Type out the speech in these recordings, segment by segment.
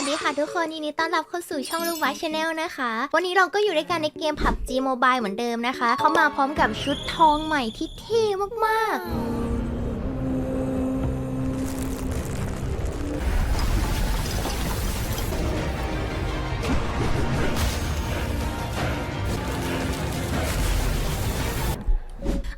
วัสดีค่ะทุกคนยินดีต้อนรับเข้าสู่ช่องลูกวัชแนลนะคะ วันนี้เราก็อยู่ด้วยกันในเกมผับ G Mobile เหมือนเดิมนะคะ เขามาพร้อมกับชุดทองใหม่ที่เท่มากๆ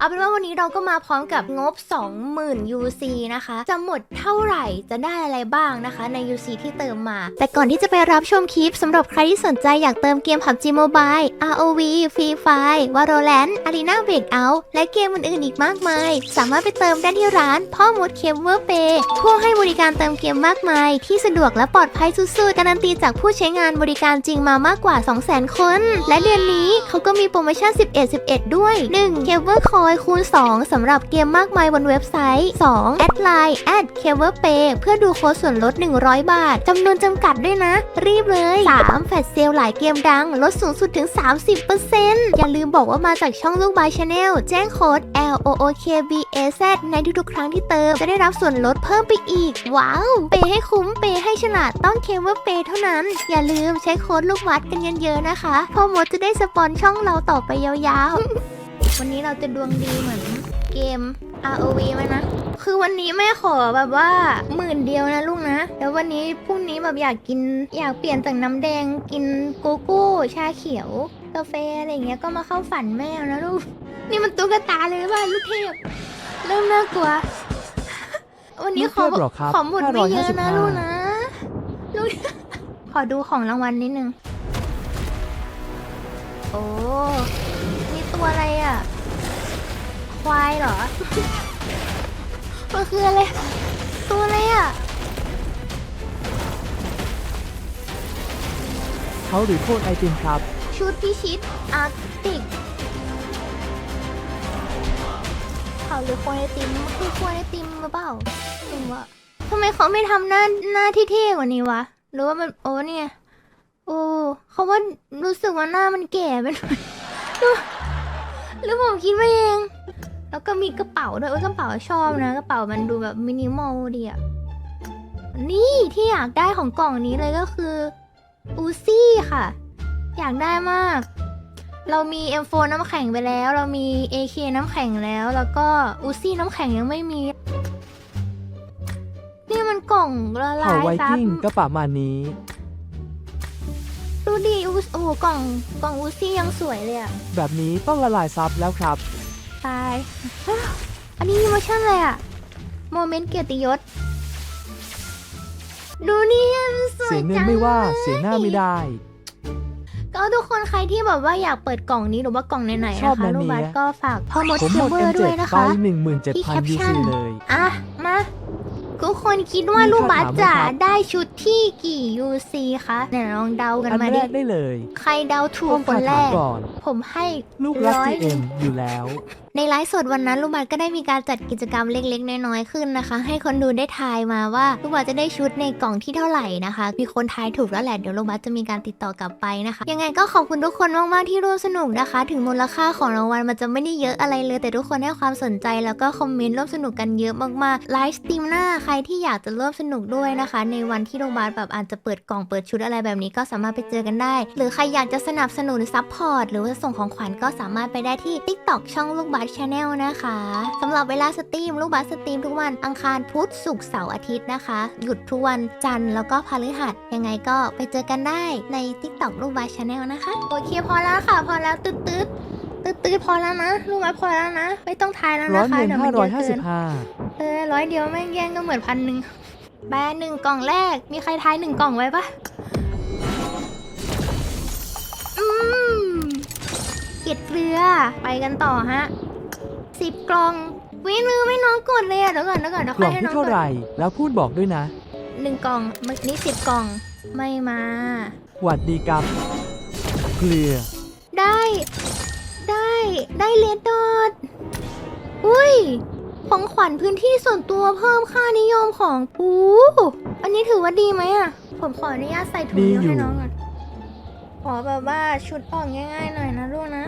เอาเป็นว่าวันนี้เราก็มาพร้อมกับงบ 20,000 UC นะคะ จะหมดเท่าไหร่จะได้อะไรบ้างนะคะ ใน UC ที่เติมมา แต่ก่อนที่จะไปรับชมคลิปสำหรับใครที่สนใจอยากเติมเกม PUBG Mobile ROV Free Fire Valorant Arena Breakout และเกมอื่นๆอีกมากมาย สามารถไปเติมได้ที่ร้าน พ่อมดเคเวอร์เปผู้ให้บริการเติมเกมมากมาย ที่สะดวกและปลอดภัยสุดๆการันตีจากผู้ใช้งานบริการจริงมามากกว่า 200,000 คน และเดือนนี้เขาก็มีโปรโมชั่น 11 11 ด้วย 1. เคเวอร์คอยคูณ 2สำหรับเกมมากมายบนเว็บไซต์ 2. แอดไลน์แอดเคเวอร์เปเพื่อดูโค้ดส่วนลด 100 บาทจำนวนจำกัดด้วยนะ รีบเลย 3. แฟลชเซลหลายเกมดัง ลดสูงสุดถึง 30%อย่าลืมบอกว่ามาจากช่องลูกบายชาแนลแจ้งโค้ด L O O K B A Z ในทุกๆ ครั้งที่เติม จะได้รับส่วนลดเพิ่มไปอีก ว้าว เปย์ให้คุ้มเปย์ให้ฉลาดต้องเคเวอร์เปเท่านั้น อย่าลืมใช้โค้ดลูกวัดกันเยอะๆนะคะพ่อมดจะได้สปอนช่องเราต่อไปยาวๆ วันนี้เราจะดวงดีเหมือนเกม ROV ไหมนะ คือวันนี้แม่ขอแบบว่าหมื่นเดียวนะลูกนะ แล้ววันนี้พรุ่งนี้แบบอยากกินอยากเปลี่ยนจากน้ำแดงกินโกโก้ ชาเขียว กาแฟอะไรอย่างเงี้ยก็มาเข้าฝันแม่นะลูก นี่มันตุ๊กตาเลยว่าลูกเทพ เริ่มน่ากลัว วันนี้ขอลูกเทพเหรอครับขอหมดไม่เยอะนะ555ลูกนะ ลูก ขอดูของรางวัลนิดนึง โอ้นี่ ตัวอะไรอะ ควายเหรอ มันคืออะไร ตัวอะไรอะ เขาหรือโคตรไอติมครับ ชุดพิชิตอาร์ติกเขาหรือโคนไอติมคือโคนไอติมหรือเปล่าหรือว่าทำไมเขาไม่ทำหน้าหน้าที่เท่กว่านี้วะ หรือว่ามันโอ้เนี่ย โอ้เขาว่ารู้สึกว่าหน้ามันแก่ไปหน่อย หรือผมคิดไปเอง แล้วก็มีกระเป๋าด้วยโอ้ยกระเป๋าชอบนะ กระเป๋ามันดูแบบมินิมอลดีอะนี่ที่อยากได้ของกล่องนี้เลยก็คืออูซี่ค่ะ อยากได้มาก เรามี M4 น้ำแข็งไปแล้ว เรามี AK น้ำแข็งแล้ว แล้วก็อูซี่น้ำแข็งยังไม่มี นี่มันกล่องละลาเผ่ายไวซับ กิ้งก็ประมาณนี้ ดูดิอูโอ้โหกล่องกล่องอูซี่ยังสวยเลยอะแบบนี้ต้องละลายซับแล้วครับ ตายอันนี้มีเวอร์ชันอะไรอะโมเมนต์เกียรติยศ ดูนี่มันสวยเสียเงินจังไม่ว่าลเสียหน้าไม่ได้ ก็ทุกคนใครที่แบบว่าอยากเปิดกล่องนี้หรือว่ากล่องไหนๆชอบนะคะนะลูกบัสเมียก็ฝากพ่อมดผมเคหมด เบอร์ M7 ด้วยนะไปคะ ที่17,000 UC caption เลย อะมา ทุกคนคิดว่ามีลูกบัสคำถามไหมจะครับได้ชุดที่กี่ UC คะเนี่ยลองเดากันอันมาแรดิกได้เลยใครเดาถูกต้องคนคาแรถากก่อน ผมให้ลูกรักร้อยหนึ่ GM งอยู่แล้วในไลฟ์สดวันนั้นลูกบัสก็ได้มีการจัดกิจกรรมเล็กๆ น้อยๆขึ้นนะคะ ให้คนดูได้ทายมาว่าลูกบัสจะได้ชุดในกล่องที่เท่าไหร่นะคะ มีคนทายถูกแล้วแหละเดี๋ยวลูกบัสจะมีการติดต่อกลับไปนะคะ ยังไงก็ขอบคุณทุกคนมากๆที่ร่วมสนุกนะคะ ถึงมูลค่าของรางวัลมันจะไม่ได้เยอะอะไรเลย แต่ทุกคนให้ความสนใจแล้วก็คอมเมนต์ร่วมสนุกกันเยอะมากๆไลฟ์สตรีมหน้าใครที่อยากจะร่วมสนุกด้วยนะคะ ในวันที่โรงพยาบาลแบบอาจจะเปิดกล่องเปิดชุดอะไรแบบนี้ก็สามารถไปเจอกันได้ หรือใครอยากจะสนับสนุนซัพพอร์ตหรือว่าส่งของขวัญก็สามารถไปได้ที่ TikTok ช่องลูกบัสชาแนลนะคะสำหรับเวลาสตรีม ลูกบัสสตรีมทุกวันอังคารพุธศุกร์เสาร์อาทิตย์นะคะ หยุดทุกวันจันทร์แล้วก็พฤหัสยังไงก็ไปเจอกันได้ใน TikTok ลูกบัสชาแนลนะคะโอเคพอแล้วค่ะ พอแล้วตืดตืดตืดตืดพอแล้วนะลูกบัสพอแล้วนะ ไม่ต้องทายแล้วร้อนะยคะ หนึ่งเดี๋ยวมัห้านเยร้อยอะห้าเกิสินบห้าเออร้อยเดียวแม่งแย่งก็เหมือนพันหนึ่งแบรนด์หนึ่งกล่องแรกมีใครทายหนึ่งกล่องไว้ปะอืมเกล็ดเกลือไปกันต่อฮะ สิบกล่องวิลืมไม่น้องกดเลยอะเดี๋ยวก่อนเดี๋ยวก่อนเดี๋ยวกค่ล่ออยงให้ที่น้องเท่ากดไหร่แล้วพูดบอกด้วยนะหนึ่งกล่องเมื่อนี้สิบกล่องไม่มา หวัดดีกับเกลือ ได้ ได้ได้เลดดอทอุ้ย ของขวัญพื้นที่ส่วนตัวเพิ่มค่านิยมของปูอันนี้ถือว่าดีไหมอะผมขออนุญาตใส่ถุงดีเดียวอยู่ ให้น้องก่อนขอแบบว่าชุดออกง่ายๆหน่อยนะลูกนะ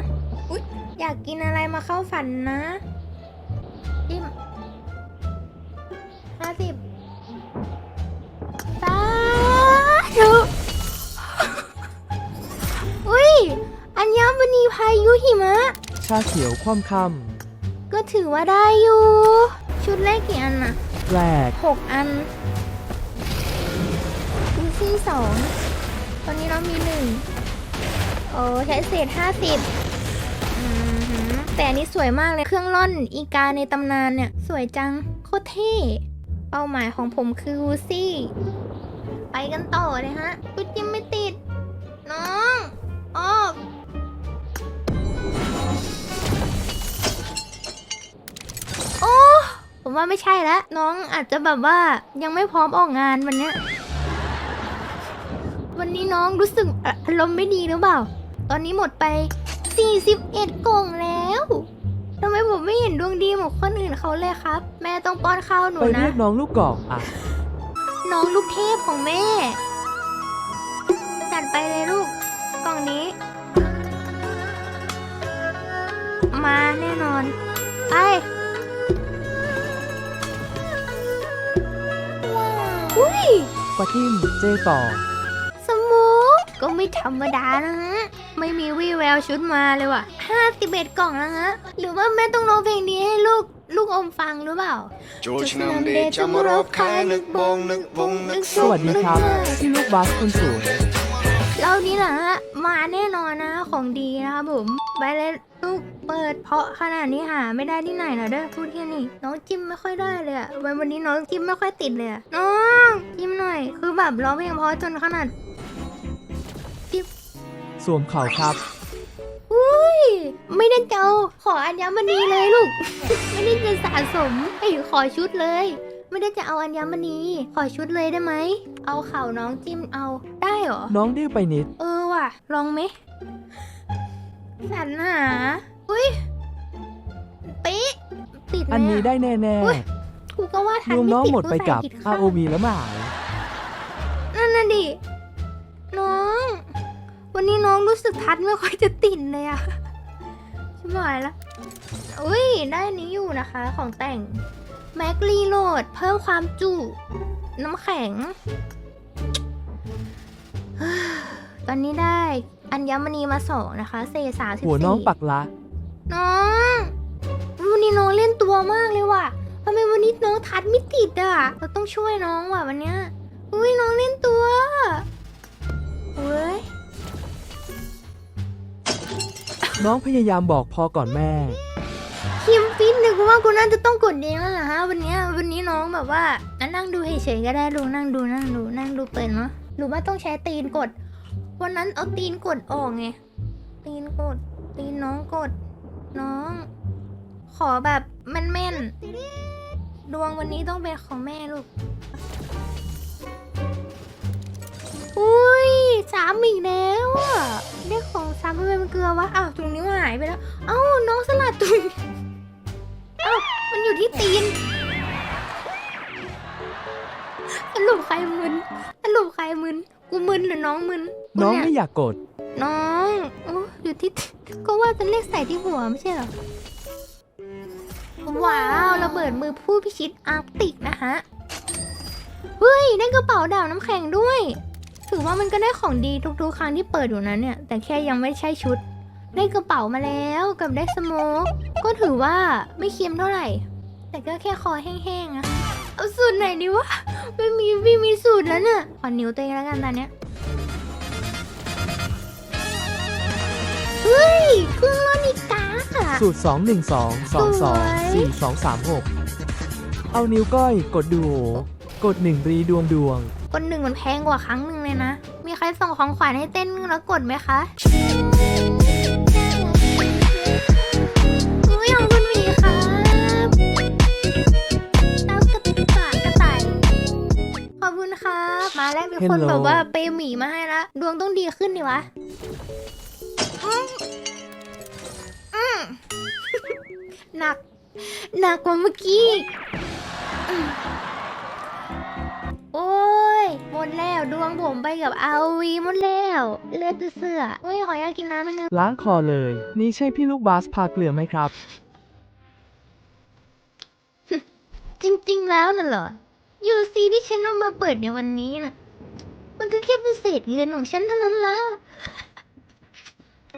อุ๊ย อยากกินอะไรมาเข้าฝันนะจิ้มห้าสิบตาธุอุ้ย อัญมณีพายุหิมะ ชาเขียวคว่มคำก็ถือว่าได้อยู่ ชุดแรกกี่อันอะแปลกหกอันดิซี่สอง ตอนนี้เรามีหนึ่งโอ้ใช้เศษห้าสิบ แต่อันนี้สวยมากเลยเครื่องร่อนอีกาในตำนานเนี่ย สวยจังโคตรเท่เป้าหมายของผมคือวูซี่ ไปกันต่อเลยฮะกุดยังไม่ติด น้องออกโอ้ผมว่าไม่ใช่แล้วน้องอาจจะแบบว่ายังไม่พร้อมออกงานวันนี้วันนี้น้องรู้สึกอารมณ์ไม่ดีหรือเปล่า ตอนนี้หมดไป 41 กล่องแล้วทำไมผมไม่เห็นดวงดีเหมือนคนอื่นเขาเลยครับ แม่ต้องป้อนข้าวหนูไปนะ เรียกน้องลูกกอกอะ น้องลูกเทพของแม่ จัดไปเลยลูก กล่องนี้ มาแน่นอน ไป อุ้ยปะทิมเจต่อ สมูทก็ไม่ธรรมดานะฮะ ไม่มีวี่แววชุดมาเลยว่ะ51กล่องแล้วฮะหรือว่าแม่ต้องร้องเพลงนี้ให้ลูกลูกอมฟังหรือเปล่าจูชนำเดชจะมรบคายนึกบงนึกวงนึกสวัสดีครับพี่ลูกบาสคนสวยเรานี้นะฮะมาแน่นอนนะของดีนะครับผมไปเลยลูกเปิดเพาะขนาดนี้หาไม่ได้ที่ไหนหรอเด้อพูดแค่นี้น้องจิ้มไม่ค่อยได้เลยอะวันวันนี้น้องจิ้มไม่ค่อยติดเลยอะน้องจิ้มหน่อย คือแบบร้องเพลงเพราะจนขนาด สวมเข่าครับอุ้ย ไม่ได้เจ้า ขออัญมณีเลยลูก ไม่ได้จะสะสมไอ้ยขอชุดเลย ไม่ได้จะเอาอัญมณี ขอชุดเลยได้ไหม เอาเข่าน้องจิ้มเอาได้เหรอ น้องดื้อไปนิด เออว่ะ ลองไหมสรรหา อุ้ยปิ๊ะติดเลยอันนี้ได้แน่อุ๊ยกูก็ว่าๆทัรนวมไม่น้องติดหมดไปกับ กูใส่ผิดข้าง ROV แล้วหมานั่นน่ะดิ น้อง วันนี้น้องรู้สึกทัดไม่ค่อยจะติดเลยอะชิบหายละอุ้ยได้อันนี้อยู่นะคะ ของแต่งแม็กรีโหลด เพิ่มความจุ น้ำแข็ง ตอนนี้ได้อัญมณีมาสองนะคะ เซสามสิบหัวน้องปักละ น้องวันนี้น้องเล่นตัวมากเลยว่ะทำไมวันนี้น้องทัดไม่ติดอะ เราต้องช่วยน้องว่ะวันเนี้ยอุ้ยน้องเล่นตัวเว้ย น้องพยายามบอกพอก่อนแม่ คิมฟินนึกว่ากูน่าจะต้องกดเองแล้วล่ะฮะวันเนี้ยวันนี้น้องแบบว่าอะนั่งดูเฉยๆก็ได้ลูกนั่งดูนั่งดูนั่งดูเป็นเนาะหรือว่าต้องใช้ตีนกด วันนั้นเอาตีนกดออกไงตีนกด ตีนน้องกด น้อง ขอแบบแม่นๆดวงวันนี้ต้องเป็นของแม่ลูก อุ้ยสามอีกแล้วอะได้ของสามทำไมมันเกลือวะอ้าวตรงนี้มันหายไปแล้วเอ้าน้องสลัดตรงนี้เอ้ามันอยู่ที่ตีนสรุปใครมึนสรุปใครมึนกูมึนหรือน้องมึนกูน้องเย ไม่อยากกด น้องโอ้อยู่ที่ ก็ว่าจะเลขใส่ที่หัวไม่ใช่เหรอ ว้าวระเบิดมือผู้พิชิตอาร์กติกนะฮะ เฮ้ย ได้กระเป๋าดาวน้ำแข็งด้วย ถือว่ามันก็ได้ของดีทุกๆ ครั้งที่เปิดอยู่นะเนี่ย แต่แค่ยังไม่ใช่ชุด ได้กระเป๋ามาแล้วกับได้สโมกก็ถือว่าไม่เค็มเท่าไหร่ แต่ก็แค่คอแห้งๆอะเอาสูตรไหนดีวะไม่มีไม่มีสูตรแล้วเนี่ยขอนิ้วตัวเองแล้วกันตอนเนี้ยเฮ้ยเครื่องร่อนอีกาอะสูตร 2 1 2 2 2 4 2 3 6 เอานิ้วก้อยกดดูโหกด 1 รีดวงดวงกดหนึ่งมันแพงกว่าครั้งหนึ่ง เลยนะ มีใครส่งของขวัญให้เต้นแล้วกดไหมคะอุ้ยของคุณหมีครับเต้ากระต่ายกระต่าย ขอบคุณครับ มาแล้วมีคน Hello แบบว่าเปย์หมีมาให้ละ ดวงต้องดีขึ้นดิวะอืมอืมหนัก หนักกว่าเมื่อกี้อืมโอ้ยหม ดแล้วดวงผมไปกับอาวีหมดแล้วเลือดจะเสือเฮ้ยขออยากกินน้ำหนึงล้างคอเลย นี่ใช่พี่ลูกบาสพาเกลือไหมครับ จริง ๆ แล้วน่ะเหรอยูซีที่ฉันเอามาเปิดในวันนี้น่ะ มันก็แค่เป็นเศษเงินของฉันเท่านั้นละ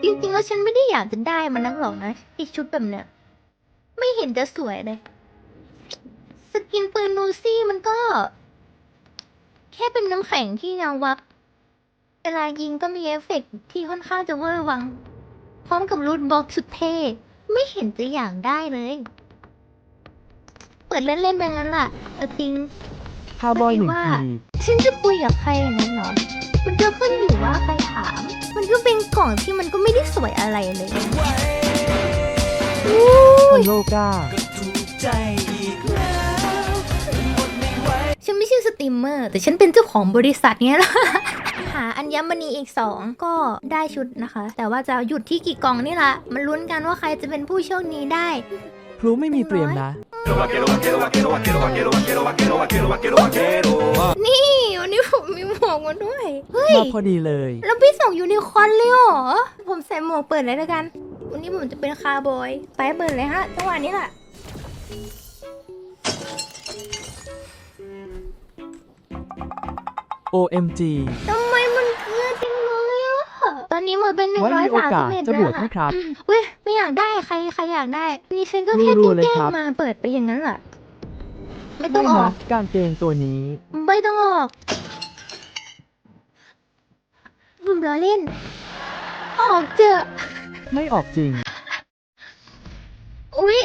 จริงๆแล้วฉันไม่ได้อยากจะได้มันนักหรอกนะไอชุดแบบเนี้ยไม่เห็นจะสวยเลย สกินปืนนูซี่มันก็ แค่เป็นน้ำแข็งที่ยังวับเวลายิงก็มีเอฟเฟกต์ที่ค่อนข้างจะเวอร์วัง พร้อมกับรูทบ็อกสุดเท่ ไม่เห็นจะอยากได้เลย เปิดเล่นๆไปงั้นล่ะเอาจริงคาร์บอยหนึ่งว่าทีฉันจะคุยกับใครอย่างนั้นเหรอมันก็ขึ้นอยู่ว่าใครถาม มันก็เป็นกล่องที่มันก็ไม่ได้สวยอะไรเลยอู้คัยนโลกา ตรีมเมอร์ แต่ฉันเป็นเจ้าของบริษัทเนี้ยนะหาอัญมณีอีกสองก็ได้ชุดนะคะ แต่ว่าจะหยุดที่กี่กล่องนี่ละมันลุ้นกันว่าใครจะเป็นผู้โชคดีได้พลุไม่มีเตรียมนะ นี่วันนี้ผมมีหมวกมาด้วย เฮ้ย มาพอดีเลย แล้วพี่ส่งยูนิคอร์นเลยเหรอ ผมใส่หมวกเปิดเลยแล้วกัน วันนี้ผมจะเป็นคาร์บอย ไปเปิดเลยฮะจังหวะนี้แหละ OMG ทำไมมันเกลือจังเลยอะตอนนี้หมดเป็นหนึ่งไว้ร้อยมีโอสามกาสิสบเอ็ดจะบวชให้ครับเว้ยไม่อยากได้ใครใครอยากได้นี่ฉันก็แค่รัวๆเลยแกล้งครับ มาเปิดไปอย่างนั้นแหละไม่ต้ไม่องออนะก กางเกงตัวนี้ ไม่ต้องออกผมล้อเล่น ออกเจอะไม่ออกจริง อุ๊ย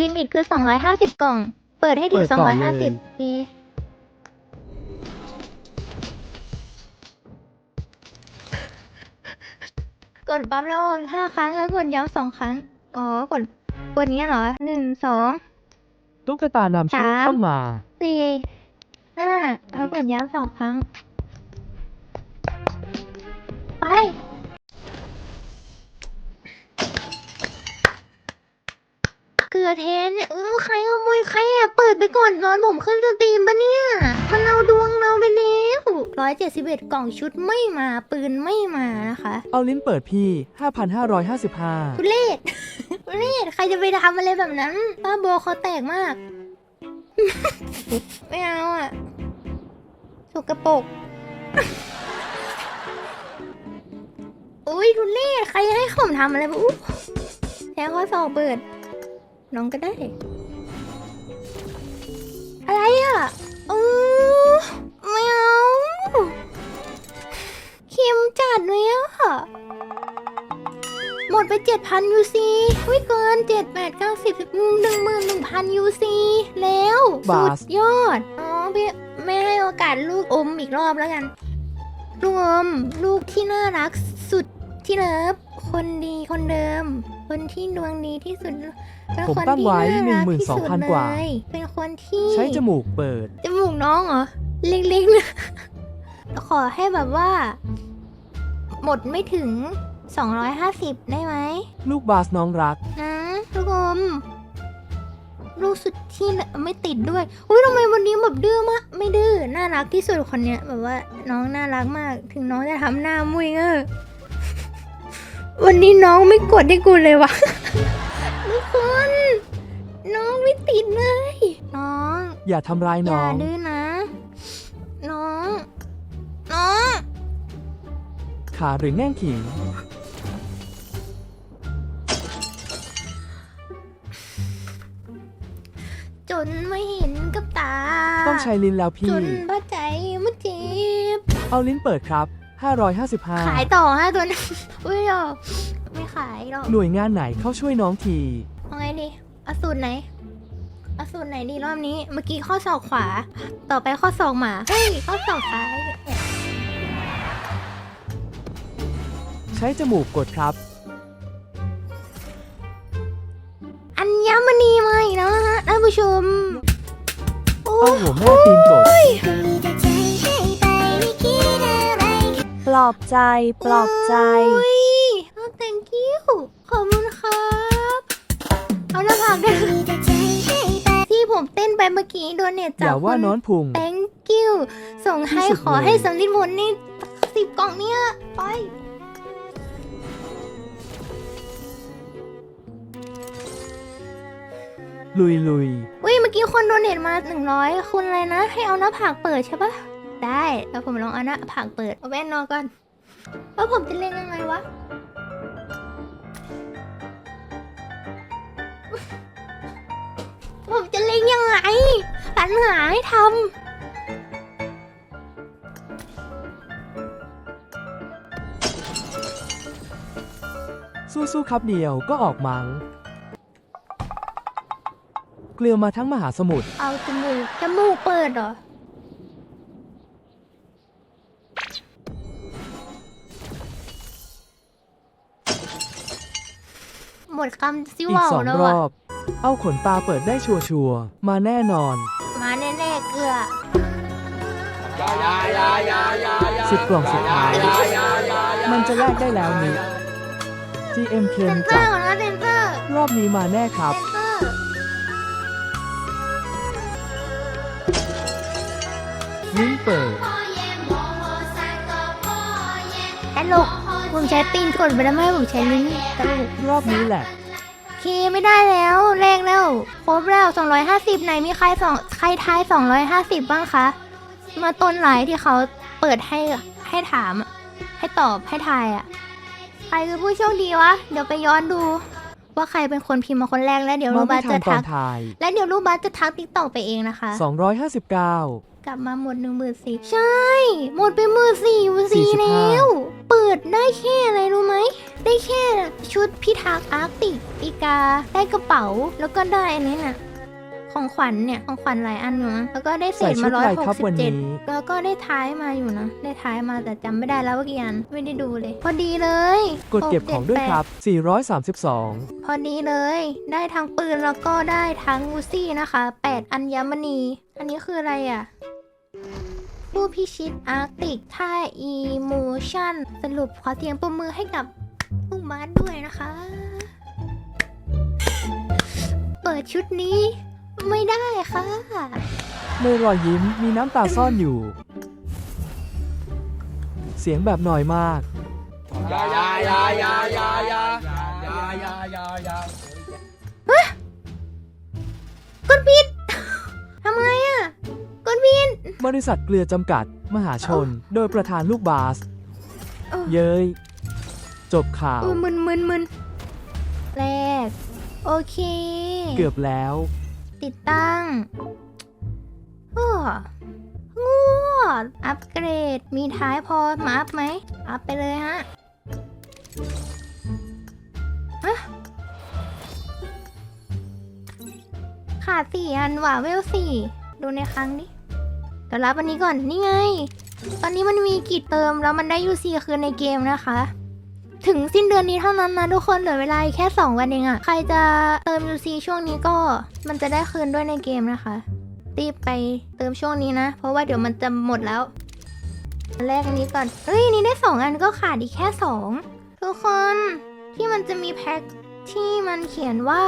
ลิมิตคือ 250 กล่อง เปิดให้ถึเปิงดก่อนเลย 250โกดปั๊บแล้วห้าครั้งแล้วกดย้ำสองครั้ง อ๋อ กดกดนี้เหรอหนึ่งสอง ตุ๊กตานำชุดสาม เข้ามา สี่ห้าแล้วกดย้ำสองครั้ง ไป อเทนเนี่ยอู้ใครขโมยใครอะเปิดไปก่อนนอนผมขึ้นสตรีมปะเนี่ยมันเอาดวงเราไปแล้วร้อยเจ็ดสิบเอ็ดกล่องชุดไม่มาปืนไม่มานะคะเอาลิ้นเปิดพี่ทุ5,555เรศ ทุเรศใครจะไปทำอะไรแบบนั้นป้าโบเขาแตกมาก ไม่เอาอะสกปรกอุ้ยทุเรศใครให้ผมทำอะไรบ้างอุ๊ยแทงข้อสอบเปิด น้องก็ได้ อะไรอะอู้ไม่เอาเค็มจัดเลยอะ หมดไปเจ็ดพันยูซีอุ้ยเกินเจ็ดแปดเก้าสิบหนึ่งหมื่นหนึ่งพันยูซีแล้วบาสุสดยอด อ๋อพี่ไม่ให้โอกาสลูกอมอีกรอบแล้วกัน ลูกอม ลูกที่น่ารักสุดที่เลิฟคนดีคนเดิม คนที่ดวงดีที่สุดเป็นผมคนตั้งที่ไว้น่ารักที่สุด12,000กว่าเลยเป็นคนที่ใช้จมูกเปิด จมูกน้องเหรอเล็กๆนะขอให้แบบว่า หมดไม่ถึง 250 ได้ไหม ลูกบาสน้องรัก นะทุกคนลูกสุดที่ไม่ติดด้วย อุ้ยทำไมวันนี้แบบดื้อมาก ไม่ดื้อ น่ารักที่สุดคนเนี้ย แบบว่าน้องน่ารักมาก ถึงน้องจะทำหน้ามุ้ยเงอ วันนี้น้องไม่กดให้กูเลยวะทุกคน น้องไม่ติดเลย น้องอย่าทำร้ายอน้ย่าองดื้อนะ น้อง น้อง ขาหรือแง่งขิง จนไม่เห็นกับตาต้องใช้ลิ้นแล้วจพี่นบ้าใจมันเจ็บ เอาลิ้นเปิดครับ ขาย555ต่อฮะตัวนั้นอุ้ยหรอกไม่ขายหรอกหน่วยงานไหนเข้าช่วยน้องที เอาไงดีเอาสูตรไหนเอาสูตรไหนดีรอบนี้ เมื่อกี้ข้อศอกขวา ต่อไปข้อศอกหมา เฮ้ย ข้อศอกซ้ายใช้จมูกกดครับ อัญมณีมาอีกแล้วนะฮะท่านผู้ชม โอ้เอาหัวแม่ตีนกดป ลอบใจ ปลอบใจโอ้ย thank you ขอบคุณครับ เอาหน้าผากด้วยที่ผมเต้นไปเมื่อกี้โดนเน็ตอจากย่าว่าคุณน้อนพุง thank you ส่งให้ที่สุดขอให้เลย สำลิดผลนี่สิบกล่องเนี่ย ไป ลุยลุยอุ้ยเมื่อกี้คนโดเนทมาหนึ่งร้อยคุณอะไรนะ ให้เอาหน้าผากเปิดใช่ปะ ได้แล้วผมลองเอาหน้าผากเปิดเอาแว่นนอนก่อนว่าผมจะเล่นยังไงวะผมจะเล่นยังไงปัญหาให้ทสู้ๆครับเดียวก็ออกมัง เกลียวมาทั้งมหาสมุทรเอาจมูกจมูกเปิดเหรอ ดคำซิอีกว่าวสองแล้วรอะอบ เอาขนตาเปิดได้ชัวร์ๆมาแน่นอน มาแน่ๆเกลือสิบกล่องสุดท้าย มันจะแลกได้แล้วนี่ GM เคนเซนเซอจัร์ดของนะเซนเซอร์รอบนี้มาแน่ครับ เซนเซอร์ลิ้นเปิด ตลกผมใช้ตีนกดไปแล้วไม่ให้ผมใช้ลิ้นตลกรอบนี้แหละเค ไม่ได้แล้วแรงแล้ว ครบแล้ว 250 ไหนมีใครสองใครทาย 250 บ้างคะ มาต้นไลน์ที่เขาเปิดให้ให้ถามอะให้ตอบให้ทายอะใครคือผู้โชคดีวะ เดี๋ยวไปย้อนดู ว่าใครเป็นคนพิมพ์มาคนแรกแล้วเดี๋ยวมารูไม่บัสทัจะนตอทันกทายและเดี๋ยวรูบัสจะทักติ๊กตอกไปเองนะคะ 259 กลับมาหมดหนึ่งหมื่นสี่ใช่ หมดไปหมื่นสี่ยูซี45 แล้ว เปิดได้แค่อะไรรู้ไหม ได้แค่ชุดพิทักษ์อาร์กติกปีกา ได้กระเป๋า แล้วก็ได้อันนี้น่ะ ของขวัญเนี่ย ของขวัญหลายอันอยู่นะแล้วก็ได้เศใส่ษชุมาดร้ออะยไรหครับกสิบวันเจ็ด นี้ แล้วก็ได้ท้ายมาอยู่นะ ได้ท้ายมาแต่จำไม่ได้แล้วว่ากี่อัน ไม่ได้ดูเลย พอดีเลยกดเก็บของด้วยครับ 432พอดีเลย ได้ทั้งปืนแล้วก็ได้ทั้งอูซี่นะคะ 8 อัญมณี อันนี้คืออะไรอะ ผู้พิชิตอาร์กติกท่าอีโมชั่น สรุปขอเสียงประมือให้กับลุงบาสด้วยนะคะ เปิดชุดนี้ไม่ได้ค่ะ ในรอยยิ้มมีน้ำตาซ่อนอยู่ เสียงแบบหน่อยมากก บริษัทเกลือจำกัด มหาชน โดยประธานลูกบาส เออ เย้ย จบข่าว เออมึนมึนมึนแรก โอเค เกือบแล้ว ติดตั้งอ้องัวอัปเกรด มีท้ายพอมาอัพไหม อัพไปเลยฮะ ฮะ ขาดสี่อันว่ะเวลสี่ ดูในครั้งนี้ เดี๋ยวรับอันนี้ก่อน นี่ไง ตอนนี้มันมีกิจเติมแล้วมันได้ยูซีคืนในเกมนะคะ ถึงสิ้นเดือนนี้เท่านั้นนะทุกคนเหลือเวลาแค่ 2 วันเองอะใครจะเติม UC ช่วงนี้ก็มันจะได้คืนด้วยในเกมนะคะรีบไปเติมช่วงนี้นะ เพราะว่าเดี๋ยวมันจะหมดแล้วอันแรกอันนี้ก่อนเอ้ยอันนี้ได้ 2 อันก็ขาดอีกแค่ 2 ทุกคนที่มันจะมีแพ็คที่มันเขียนว่า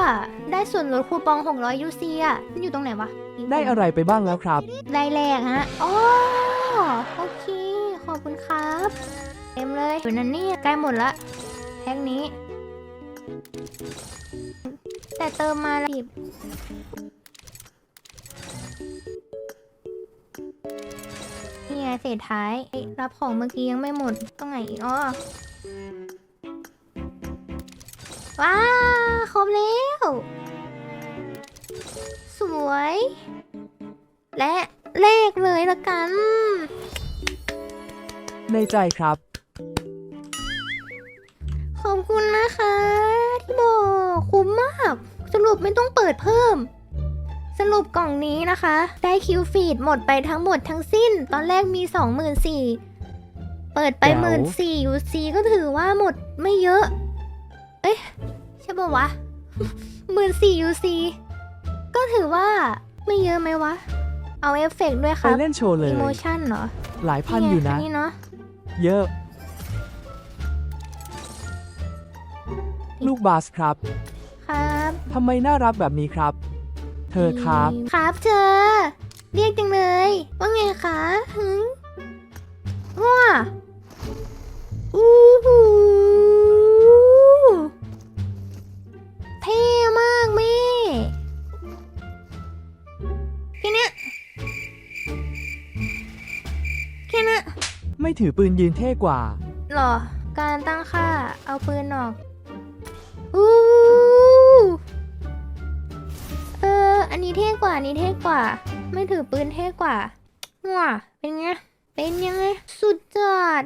ได้ส่วนลดคูปอง 600 UC อะมันอยู่ตรงไหนวะ ได้อะไรไปบ้างแล้วครับ ได้แรกฮะอ๋อโอเค ขอบคุณครับ เต็มเลยอยู่นั่นนี่ใกล้หมดละแพ็คนี้ แต่เติมมาแล้วหยิบนี่ไงเศษท้ายเอ้ยรับของเมื่อกี้ยังไม่หมดต้องไหนอีกอ๋อว้าครบแล้วส วย และเลขเลยละกัน ในใจครับ ขอบคุณนะคะ ที่บอกคุ้มมาก สรุปไม่ต้องเปิดเพิ่ม สรุปกล่องนี้นะคะ ได้คิวฟีดหมดไปทั้งหมดทั้งสิ้น ตอนแรกมี 24,000เปิดไปแจ๋วหมื่นสี่ยูซีก็ถือว่าหมดไม่เยอะ เอ๊ะ ใช่ปะวะ หมื่นสี่ยูซี ก็ถือว่าไม่เยอะไหมวะ เอาเอฟเฟกต์ด้วยคไปรับเล่นโชว์เลยอีโมชั่นเหรอหลายพันอยู่นะ นี่เนาะเยอะ ลูกบาสครับครับทำไมน่ารักแบบนี้ครับ เธอครับ ครับเธอ เรียกจังเลย ว่าไงคะหึงว้าอู้หูเท่มาก ไม่ถือปืนยืนเท่กว่า หรอ การตั้งค่า เอาปืนออก อู้เออ อันนี้เท่กว่านี้เท่กว่า ไม่ถือปืนเท่กว่าหัวเป็นไง เป็นยังไง สุดยอด